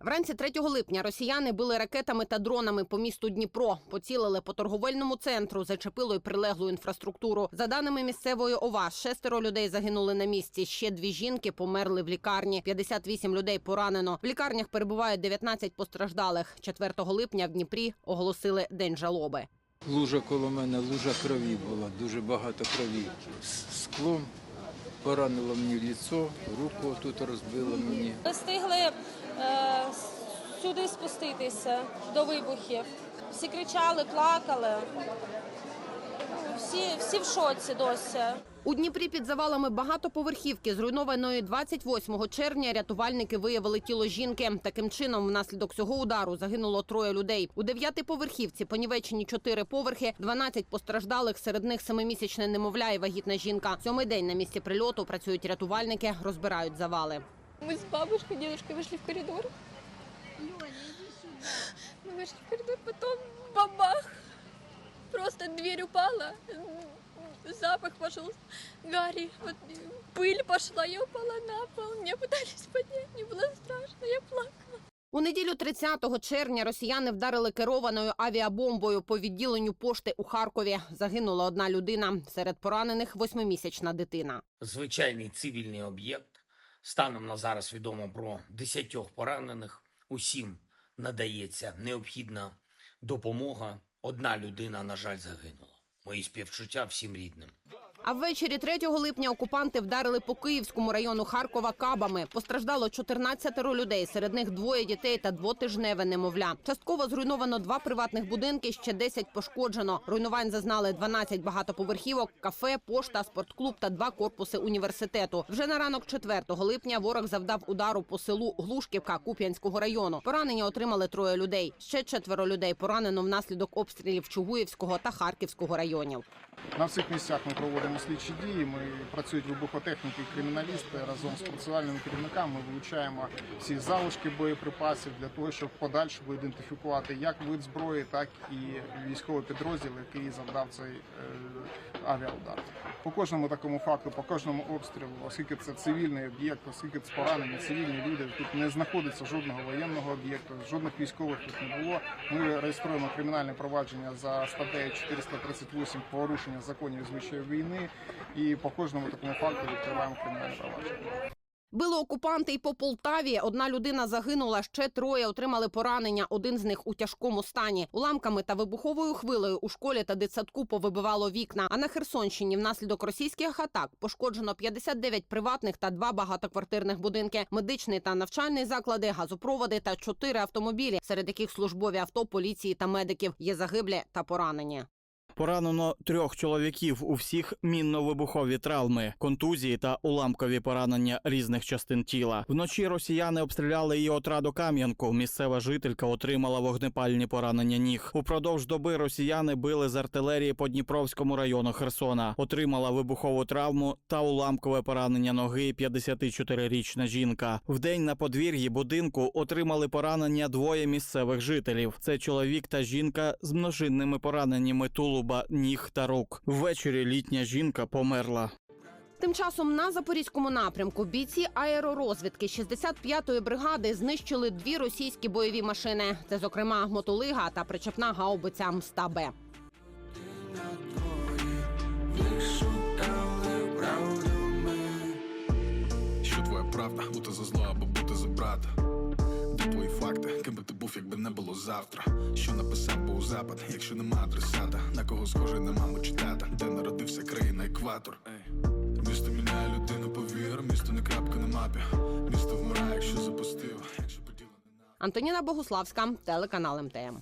Вранці 3 липня росіяни били ракетами та дронами по місту Дніпро, поцілили по торговельному центру, зачепило й прилеглу інфраструктуру. За даними місцевої ОВА, шестеро людей загинули на місці. Ще дві жінки померли в лікарні. 58 людей поранено. В лікарнях перебуває 19 постраждалих. 4 липня в Дніпрі оголосили день жалоби. Лужа коло мене, лужа крові була, дуже багато крові. Склом поранило мені ліцо, руку тут розбило мені. Ми встигли е, сюди спуститися до вибухів. Всі кричали, плакали. Всі, всі в шоці досі. У Дніпрі під завалами багатоповерхівки, зруйнованої 28 червня, рятувальники виявили тіло жінки. Таким чином, внаслідок цього удару загинуло троє людей. У дев'ятиповерхівці понівечені чотири поверхи, 12 постраждалих, серед них семимісячне немовля і вагітна жінка. Сьомий день на місці прильоту працюють рятувальники, розбирають завали. Мы с бабушкой, дедушкой вышли в коридор. Мы вышли в коридор, потом бабах. Просто дверь упала, запах пошел, Гарри, вот, пыль пошла, я упала на пол. Меня пытались поднять, мне было страшно, я плакала. У неділю 30 червня росіяни вдарили керованою авіабомбою по відділенню пошти у Харкові. Загинула одна людина. Серед поранених восьмимісячна дитина. звичайний цивільний об'єкт. Станом на зараз відомо про 10 поранених. Усім надається необхідна допомога. Одна людина, на жаль, загинула. Мої співчуття всім рідним. А ввечері 3 липня окупанти вдарили по Київському району Харкова кабами. Постраждало 14 людей, серед них двоє дітей та двотижневе немовля. Частково зруйновано два приватних будинки, ще 10 пошкоджено. Руйнувань зазнали 12 багатоповерхівок, кафе, пошта, спортклуб та два корпуси університету. Вже на ранок 4 липня ворог завдав удару по селу Глушківка Куп'янського району. Поранення отримали троє людей. Ще четверо людей поранено внаслідок обстрілів Чугуївського та Харківського районів. На всіх місцях ми проводимо слідчі дії. Ми працюють вибухотехніки і криміналісти разом з процесуальними керівниками. Ми вилучаємо всі залишки боєприпасів для того, щоб подальшому ідентифікувати як вид зброї, так і військовий підрозділ, який завдав цей е, авіаудар. По кожному такому факту, по кожному обстрілу, оскільки це цивільний об'єкт, оскільки це поранені цивільні люди, тут не знаходиться жодного воєнного об'єкту, жодних військових тут не було. Ми реєструємо кримінальне провадження за статтею 438 порушення законів звичаїв війни, і по кожному такому факту відкриваємо кримінальне провадження. Били окупанти і по Полтаві. Одна людина загинула, ще троє отримали поранення. Один з них у тяжкому стані. Уламками та вибуховою хвилею у школі та дитсадку повибивало вікна. А на Херсонщині внаслідок російських атак пошкоджено 59 приватних та два багатоквартирних будинки, медичний та навчальний заклади, газопроводи та чотири автомобілі, серед яких службові авто поліції та медиків. Є загиблі та поранені. Поранено трьох чоловіків. У всіх мінно-вибухові травми, контузії та уламкові поранення різних частин тіла. Вночі росіяни обстріляли і отраду Кам'янку. Місцева жителька отримала вогнепальні поранення ніг. Упродовж доби росіяни били з артилерії по Дніпровському району Херсона. Отримала вибухову травму та уламкове поранення ноги 54-річна жінка. Вдень на подвір'ї будинку отримали поранення двоє місцевих жителів. Це чоловік та жінка з множинними пораненнями тулуба, ніг та рук. Ввечері літня жінка померла. Тим часом на запорізькому напрямку бійці аеророзвідки 65-ї бригади знищили дві російські бойові машини. Це, зокрема, мотолига та причепна гаубиця М100Б. Що твоя правда, бути за зло або бути за брата? Факти, ким би ти був, якби не було завтра? Що написав у запад, якщо нема адресата? На кого схожий на маму чи тата? Де народився країна екватор? Місто міняє людину, повір, місто не крапка на мапі. Місто вмирає, якщо запустив, якщо поділене на. Антоніна Богуславська, телеканал МТМ.